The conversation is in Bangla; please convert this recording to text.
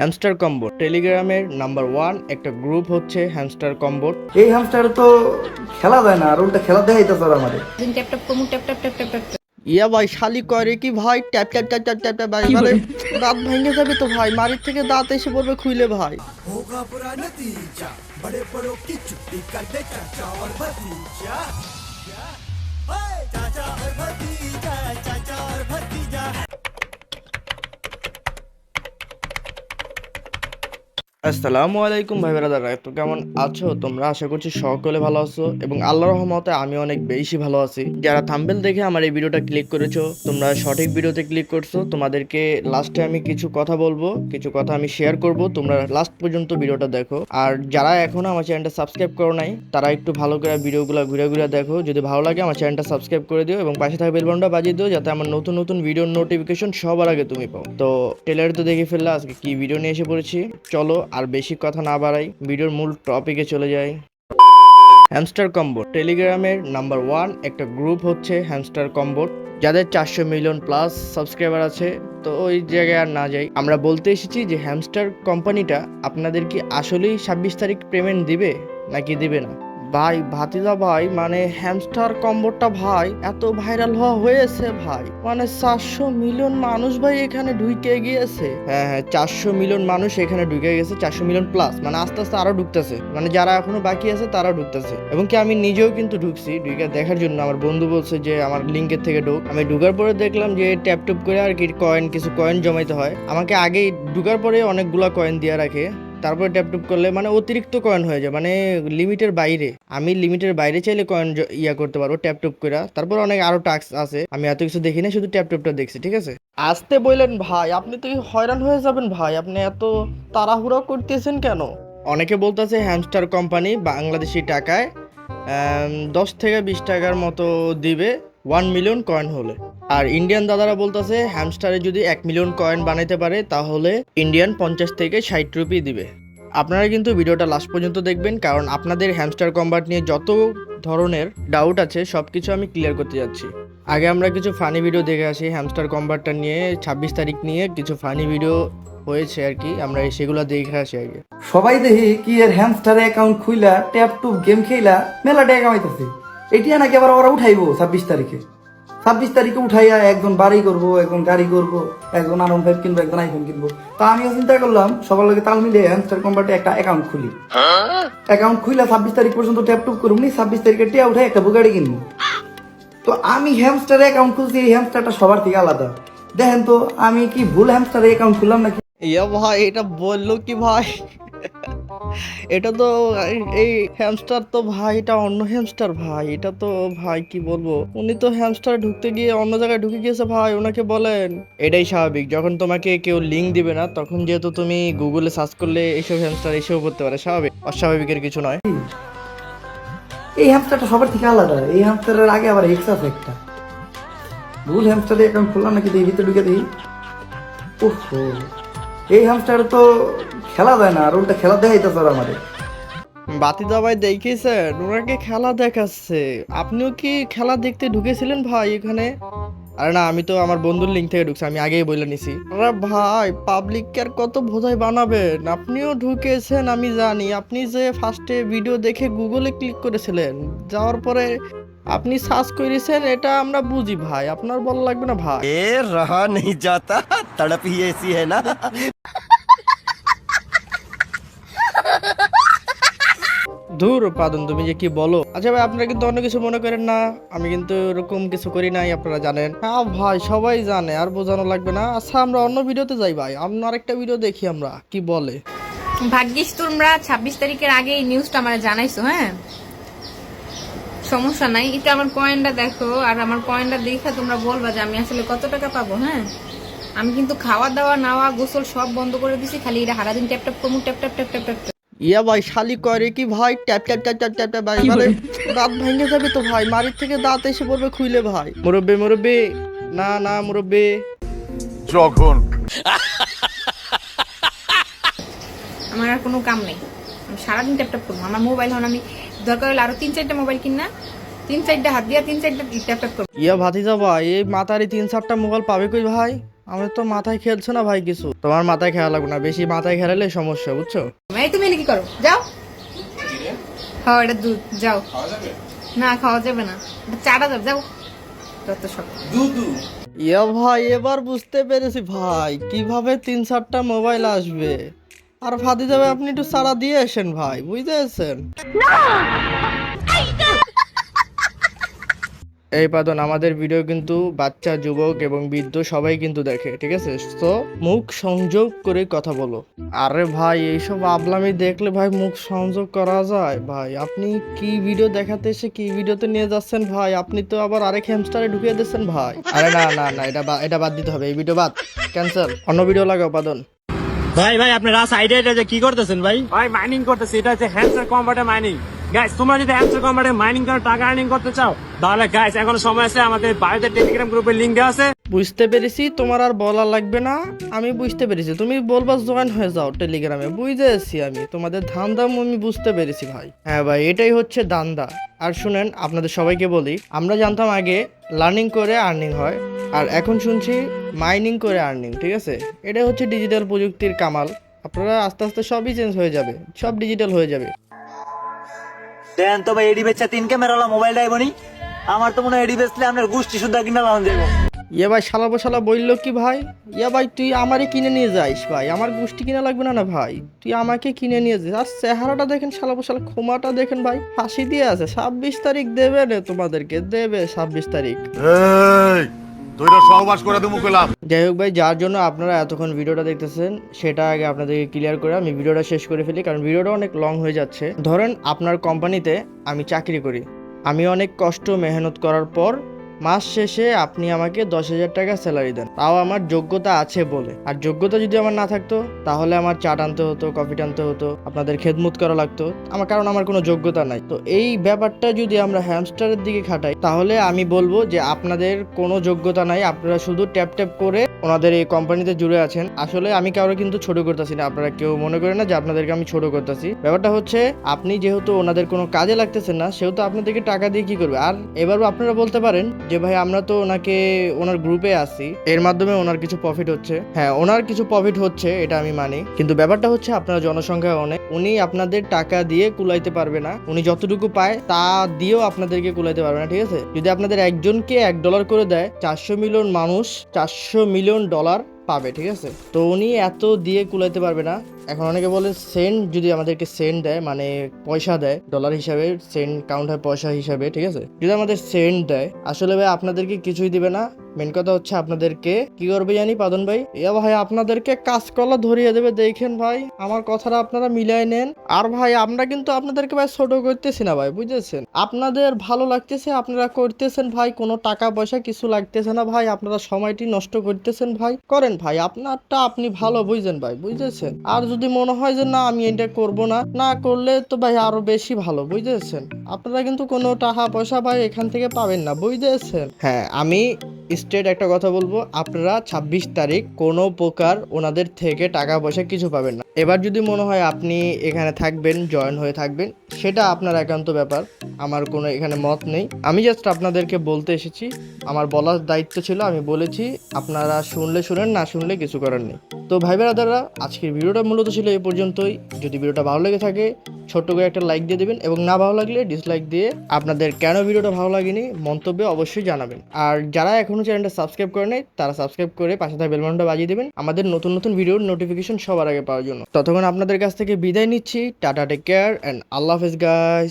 হ্যামস্টার কম্বো টেলিগ্রামের নাম্বার ওয়ান একটা গ্রুপ হচ্ছে হ্যামস্টার কম্বো এই হ্যামস্টার তো খেলা যায় না আর উল্টা খেলা দেয় তো স্যার আমাদের ট্যাপ ট্যাপ কমু ট্যাপ ট্যাপ ট্যাপ ট্যাপ ইয়া ভাই শালি করে কি ভাই? Tap tap tap tap tap tap ভাই। মানে দাঁত ভেঙে যাবে তো ভাই মারির থেকে দাঁত এসে পড়বে খুইলে ভাই। চাচা আসসালামু আলাইকুম ভাই ব্রাদাররা, তো কেমন আছো? তোমরা আশা করছি সকলে ভালো আছো এবং আল্লাহর রহমতে আমি অনেক বেশি ভালো আছি। যারা থাম্বেল দেখে আমার এই ভিডিওটা ক্লিক করেছ, তোমরা সঠিক ভিডিওতে ক্লিক করছ। তোমাদেরকে লাস্টে আমি কিছু কথা বলব, কিছু কথা আমি শেয়ার করব। তোমরা লাস্ট পর্যন্ত ভিডিওটা দেখো। আর যারা এখনও আমার চ্যানেলটা সাবস্ক্রাইব করো নাই, তারা একটু ভালো করে ভিডিওগুলো ঘুরে ঘুরে দেখো। যদি ভালো লাগে আমার চ্যানেলটা সাবস্ক্রাইব করে দিও এবং পাশে থাকা বেলবনটা বাজিয়ে দিও, যাতে আমার নতুন নতুন ভিডিওর নোটিফিকেশন সবার আগে তুমি পাও। তো ট্রেলার তো দেখে ফেললে আজকে কি ভিডিও নিয়ে এসে পড়েছি? চলো আর বেশি কথা না বাড়াই, ভিডিওর মূল টপিকে চলে যাই। হ্যামস্টার কম্বোট টেলিগ্রামের নাম্বার ওয়ান একটা গ্রুপ হচ্ছে হ্যামস্টার কম্বোট যাদের চারশো মিলিয়ন প্লাস সাবস্ক্রাইবার আছে, তো ওই জায়গায় আর না যাই। আমরা বলতে এসেছি যে হ্যামস্টার কোম্পানিটা আপনাদের কি আসলেই ছাব্বিশ তারিখ পেমেন্ট দিবে, নাকি দিবে না? ভাই, ভাতিজা ভাই মানে হ্যামস্টার কম্বোটা ভাই, এত ভাইরাল হওয়া হয়েছে ভাই। মানে চারশো মিলিয়ন মানুষ ভাই এখানে ঢুকে গিয়েছে। হ্যাঁ হ্যাঁ চারশো মিলিয়ন মানুষ এখানে ঢুকে গেছে, চারশো মিলিয়ন প্লাস মানে আস্তে আস্তে আরও ঢুকতেছে। মানে যারা এখনও বাকি আছে, তারাও ঢুকতেছে। এবং কি আমি নিজেও কিন্তু ঢুকছি, ঢুকে দেখার জন্য। আমার বন্ধু বলছে যে, আমার লিঙ্কের থেকে ঢুক। আমি ঢুকার পরে দেখলাম যে ট্যাপ টুপ করে আর কি কয়েন কিছু কয়েন জমাইতে হয়। আমাকে আগেই ঢুকার পরে অনেকগুলা কয়েন দিয়ে রাখে। তারপরে ট্যাপ টুপ করলে মানে অতিরিক্ত কয়েন হয়ে যায় মানে লিমিটের বাইরে। আমি লিমিটের বাইরে চাইলে কয়েন ইয়া করতে পারব ট্যাপ টুপ করে তারপর অনেক আরও টাস্ক আছে, আমি এত কিছু দেখি না শুধু ট্যাপ টুপটা দেখছি, ঠিক আছে? আসতে বললেন ভাই, আপনি তো হয়রান হয়ে যাবেন ভাই, আপনি এত তাড়াহুড়ো করতেছেন কেন? অনেকে বলতেছে হ্যামস্টার কোম্পানি বাংলাদেশি টাকায় দশ থেকে বিশ টাকার মতো দিবে ওয়ান মিলিয়ন কয়েন হলে। আর ইন্ডিয়ান দাদারা বলতেছে হ্যামস্টারে যদি এক মিলিয়ন কয়েন বানাইতে পারে, তাহলে ইন্ডিয়ান পঞ্চাশ থেকে ষাট রুপি দিবে। আপনারা কিন্তু ভিডিওটা লাস্ট পর্যন্ত দেখবেন, কারণ আপনাদের হ্যামস্টার কম্বাট নিয়ে যত ধরনের ডাউট আছে সব কিছু আমি ক্লিয়ার করতে যাচ্ছি। আগে আমরা কিছু ফানি ভিডিও দেখে আসি হ্যামস্টার কম্বাটটা নিয়ে, ছাব্বিশ তারিখ নিয়ে কিছু ফানি ভিডিও হয়েছে আর কি, আমরা সেগুলো দেখে আসি আগে। সবাই দেখি কি এর হ্যামস্টারে অ্যাকাউন্ট খুইলা ট্যাপ টুপ গেম খেলা মেলা টাকা এটিয়া নাকি আবার ওরা উঠাইবো ছাব্বিশ তারিখে? ছাব্বিশ তারিখে উঠাইয়া একজন বাড়ি করব, একজন গাড়ি করব, একজন আনন্দ ফাইভ কিনবো, একজন আইফোন কিনবো। তা আমিও চিন্তা করলাম, সবার লগে তাল মিলিয়ে হ্যামস্টার কম্পার্টে একটা অ্যাকাউন্ট খুলি। অ্যাকাউন্ট খুইলা ছাব্বিশ তারিখ পর্যন্ত ট্যাপ টুপ করব নি, ছাব্বিশ তারিখে টিয়া উঠাই একটা বুগাড়ি কিনবো। তো আমি হ্যামস্টারে অ্যাকাউন্ট খুলছি, এই হ্যামস্টারটা সবার থেকে আলাদা। দেখেন তো, আমি কি ভুল হ্যামস্টারে অ্যাকাউন্ট খুললাম নাকি? ইয়া ভাই, এটা বলল কি ভাই? এটা তো এই- হ্যামস্টার তো ভাই, এটা অন্য হ্যামস্টার ভাই, এটা তো ভাই কি বলব? উনি তো হ্যামস্টার ঢুকতে গিয়ে অন্য জায়গায় ঢুকে গিয়েছে ভাই, ওনাকে বলেন। এটাই স্বাভাবিক, যখন তোমাকে কেউ লিঙ্ক দিবে না, তখন যেহেতু তুমি গুগলে সার্চ করলে এইসব হ্যামস্টার এসেও করতে পারে, স্বাভাবিক। অস্বাভাবিকের কিছু নয়। এই হ্যামস্টারটা সবার থেকে আলাদা, এই হ্যামস্টারের আগে আবার এক্স আছে ভুল হ্যামস্টারে অ্যাকাউন্ট খুললাম নাকি ভিতরে ঢুকে দেখি। ওহো। এই হ্যামস্টার তো খেলা যায় না, আর উল্টা খেলা দেখাইতেছে ওরা আমাদের বাতি দাবাই দেখেছেন ওনাকে খেলা দেখাচ্ছে। আপনিও কি খেলা দেখতে ঢুকেছিলেন ভাই এখানে? আরে না, আমি তো আমার বন্ধুর লিঙ্ক থেকে ঢুকছি, আমি আগেই বলে নিছি। আরে ভাই পাবলিক আর কত বোঝাই বানাবেন? আপনিও ঢুকেছেন, আমি জানি। আপনি যে ফার্স্টে ভিডিও দেখে গুগলে ক্লিক করেছিলেন, যাওয়ার পরে আপনি সার্চ করেছেন এটা আমরা বুঝি ভাই। আপনার বল লাগবে না ভাই? এ রাহা নেই যাতা তড়প হি এসি হে না? দূর উৎপাদন তুমি যে কি বলো। আচ্ছা ভাই আপনারা কিন্তু অন্য কিছু মনে করেন না। আমি কিন্তু এরকম কিছু করি নাই আপনারা জানেন। হ্যাঁ ভাই সবাই জানে আর বোঝানো লাগবে না। আচ্ছা আমরা অন্য ভিডিওতে যাই ভাই। আমরা আরেকটা ভিডিও দেখি আমরা কি বলে? ভাগ্যিস তোমরা ছাব্বিশ তারিখের আগে এই নিউজটা আমার জানাইছো হ্যাঁ? সমস্যা নাই। এটা আমার কয়েনটা দেখো আর আমার কয়েনটা দেখে তোমরা বলবা যে আমি আসলে কত টাকা পাবো হ্যাঁ? আমি কিন্তু খাওয়া দাওয়া নাওয়া গোসল সব বন্ধ করে দিছি খালি এটা সারাদিন ট্যাপ ট্যাপ করমু tap tap tap tap tap tap. ইয়া ভাই শালি করে কি ভাই? Tap tap tap tap tap tap ভাই। মানে দাঁত ভেঙে যাবে তো ভাই মারির থেকে দাঁত এসে পড়বে খুইলে ভাই। মুরব্বি মুরব্বি। না না মুরব্বি। যখন আমার আর কোনো কাম নেই। আমি সারাদিন ট্যাপ ট্যাপ করব। আমার মোবাইল হন আমি দরকার হলে আরও তিন চারটা মোবাইল কিনা তিন চারটা হাত দিয়া তিন চারটা ট্যাপ ট্যাপ করব। ইয়া ভাতিজা ভাই এই মাতারি তিন চারটা মোবাইল পাবে কই ভাই? আমি তো মাথায় খেলছে না ভাই কিছু। তোমার মাথায় খেলা লাগবে না বেশি মাথায় খেলালে সমস্যা বুঝছ? এই তুমি কি করো? যাও। খাও এটা দুধ যাও। না খাওয়া যাবে না। এটা চাটা যাবে যাও। যত সব। ইয়া ভাই এবার বুঝতে পেরেছি ভাই কীভাবে তিন চারটা মোবাইল আসবে? আর ফাদি যাবে আপনি একটু সারা দিয়ে আসেন ভাই বুঝতে পারছেন এই পাদন, আমাদের ভিডিও কিন্তু বাচ্চা, যুবক এবং বৃদ্ধ সবাই কিন্তু দেখে, ঠিক আছে? তো মুখ সংযোগ করে কথা বলো। আরে ভাই, এইসব আবলামি দেখলে ভাই মুখ সংযোগ করা যায়? ভাই, আপনি কি ভিডিও দেখাতে এসে কি ভিডিওতে নিয়ে যাচ্ছেন ভাই? আপনি তো আবার আরেক হ্যামস্টারে ঢুকিয়ে দিচ্ছেন ভাই। আরে না না না, এটা এটা বাদ দিতে হবে, এই ভিডিও বাদ। ক্যান্সেল অন্য ভিডিও লাগাও, পাদন। ভাই ভাই আপনারা সাইডে এটা কি করতেছেন ভাই? ভাই মাইনিং করতেছি। এটা হচ্ছে হ্যান্সার কম্পার্টে মাইনিং গাইস তোমরা যদি হ্যান্সার কম্পার্টে মাইনিং করে টাকা আর্নিং করতে চাও, তাহলে গাইস এখন সময় আছে, আমাদের বাড়িতে টেলিগ্রাম গ্রুপের লিঙ্ক দেওয়া আছে। বুঝতে পেরেছি, তোমার আর বলা লাগবে না। আমি বুঝতে পেরেছি, তুমি বলবা জয়েন হয়ে যাও টেলিগ্রামে বুঝতেছি আমি, তোমাদের ধান্দাম আমি বুঝতে পেরেছি ভাই। হ্যাঁ ভাই, এটাই হচ্ছে দান্দা। আর শুনেন, আপনাদের সবাইকে বলি, আমরা জানতাম আগে লার্নিং করে আর্নিং হয়, আর এখন শুনছি মাইনিং করে আর্নিং ঠিক আছে? এটাই হচ্ছে ডিজিটাল প্রযুক্তির কামাল। আপনারা আস্তে আস্তে সবই চেঞ্জ হয়ে যাবে, সব ডিজিটাল হয়ে যাবে। দেন তো ভাই, এডি বেচা তিন ক্যামেরা, মোবাইল ডাইবনি আমার তো মনে হয় এডি বেচলে আপনার গোষ্ঠী সুদ্ধা কিনা লাগান যাব ইয়ে ভাই শালা বসালা বলল কি ভাই? ইয়া ভাই তুই আমারে কিনে নিয়ে যাইস ভাই আমার গোষ্ঠী কিনা লাগবে না না ভাই? তুই আমাকে কিনে নিয়ে যাস। আর চেহারাটা দেখেন শালা বসালা ক্ষমাটা দেখেন ভাই হাসি দিয়ে আছে। ছাব্বিশ তারিখ দেবে রে তোমাদেরকে দেবে ছাব্বিশ তারিখ। এই সহবাস করে দেবো কইলাম যাই হোক ভাই যার জন্য আপনারা এতক্ষণ ভিডিওটা দেখতেছেন সেটা আগে আপনাদেরকে ক্লিয়ার করে আমি ভিডিওটা শেষ করে ফেলি কারণ ভিডিওটা অনেক লং হয়ে যাচ্ছে। ধরেন আপনার কোম্পানিতে আমি চাকরি করি। আমি অনেক কষ্ট মেহনত করার পর মাস শেষে আপনি আমাকে দশ হাজার টাকা স্যালারি দেন। তাও আমার যোগ্যতা আছে বলে। আর যোগ্যতা যদি আমার না থাকতো, তাহলে আমার চা টানতে হতো কফি টানতে হতো, আপনাদের খেদমত করা লাগতো। আমার কারণ আমার কোনো যোগ্যতা নাই। তো এই ব্যাপারটা যদি আমরা হ্যামস্টারের দিকে খাটাই, তাহলে আমি বলব যে আপনাদের কোনো যোগ্যতা নাই। আপনারা শুধু ট্যাপ ট্যাপ করে ওনাদের এই কোম্পানিতে জুড়ে আছেন। আসলে আমি কারও কিন্তু ছোট করতেছি না। আপনারা কেউ মনে করেন না যে আপনাদেরকে আমি ছোট করতেছি। ব্যাপারটা হচ্ছে, আপনি যেহেতু ওনাদের কোনো কাজে লাগতেছেন না, সেহেতু আপনাদেরকে টাকা দিয়ে কি করবে? আর এবারও আপনারা বলতে পারেন যে ভাই, আমরা তো ওনাকে, ওনার গ্রুপে আসি এর মাধ্যমে ওনার কিছু প্রফিট হচ্ছে। হ্যাঁ ওনার কিছু প্রফিট হচ্ছে, এটা আমি মানি। কিন্তু ব্যাপারটা হচ্ছে, আপনার জনসংখ্যা অনেক। উনি আপনাদের টাকা দিয়ে কুলাইতে পারবে না। উনি যতটুকু পায়, তা দিয়েও আপনাদেরকে কুলাইতে পারবে না, ঠিক আছে? যদি আপনাদের একজনকে এক ডলার করে দেয়, চারশো মিলিয়ন মানুষ চারশো মিলিয়ন ডলার পাবে, ঠিক আছে? তো উনি এত দিয়ে কুলাইতে পারবে না। এখন অনেকে বলে সেন্ট যদি আমাদেরকে সেন্ট দেয় মানে পয়সা দেয় ডলার হিসাবে, সেন্ট কাউন্ট হয় পয়সা হিসাবে, ঠিক আছে? যদি আমাদের সেন্ট দেয়, আসলে ভাই আপনাদেরকে কিছুই দিবে না। মেন কথা হচ্ছে আপনাদেরকে, কি করবে জানি পাদন ভাই? এ ভাই, আপনাদেরকে কাঁচকলা ধরিয়ে দেবে, দেখেন ভাই। আমার কথাটা আপনারা মিলাই নেন। আর ভাই, আমরা কিন্তু আপনাদেরকে ভাই ছোট করতেছি না ভাই, বুঝেছেন? আপনাদের ভালো লাগতেছে, আপনারা করতেছেন ভাই, কোনো টাকা পয়সা কিছু লাগতেছে না ভাই, আপনারা সময়টি নষ্ট করতেছেন ভাই। করেন ভাই, আপনারটা আপনি ভালো বুঝছেন ভাই, বুঝেছেন? আর যদি মনে হয় যে, না, আমি এটা করব না। না করলে তো ভাই আরও বেশি ভালো বুঝতেছেন আপনারা কিন্তু কোনো টাকা পয়সা ভাই এখান থেকে পাবেন না বুঝতেছেন হ্যাঁ আমি স্টেট একটা কথা বলব। আপনারা ছাব্বিশ তারিখ কোনো প্রকার ওনাদের থেকে টাকা পয়সা কিছু পাবেন না। এবার যদি মনে হয় আপনি এখানে থাকবেন জয়েন হয়ে থাকবেন, সেটা আপনার একান্ত ব্যাপার। আমার কোনো এখানে মত নেই। আমি জাস্ট আপনাদেরকে বলতে এসেছি, আমার বলার দায়িত্ব ছিল, আমি বলেছি, আপনারা শুনলে শুনেন, না শুনলে কিছু করার নেই। তো ভাই বেড়াদাররা আজকের ভিডিওটা মূলত ছিল এই পর্যন্তই। যদি ভিডিওটা ভালো লেগে থাকে, ছোট্ট করে একটা লাইক দিয়ে দেবেন এবং না ভালো লাগলে ডিসলাইক দিয়ে আপনাদের কেন ভিডিওটা ভালো লাগেনি মন্তব্যে অবশ্যই জানাবেন। আর যারা এখনও চ্যানেলটা সাবস্ক্রাইব করে নাই, তারা সাবস্ক্রাইব করে পাশে থাকা বেলবনটা বাজিয়ে দেবেন। আমাদের নতুন নতুন ভিডিওর নোটিফিকেশন সবার আগে পাওয়ার জন্য। ততক্ষণ আপনাদের কাছ থেকে বিদায় নিচ্ছি। টাটা টেক কেয়ার অ্যান্ড আল্লাহ হাফেজ গাইস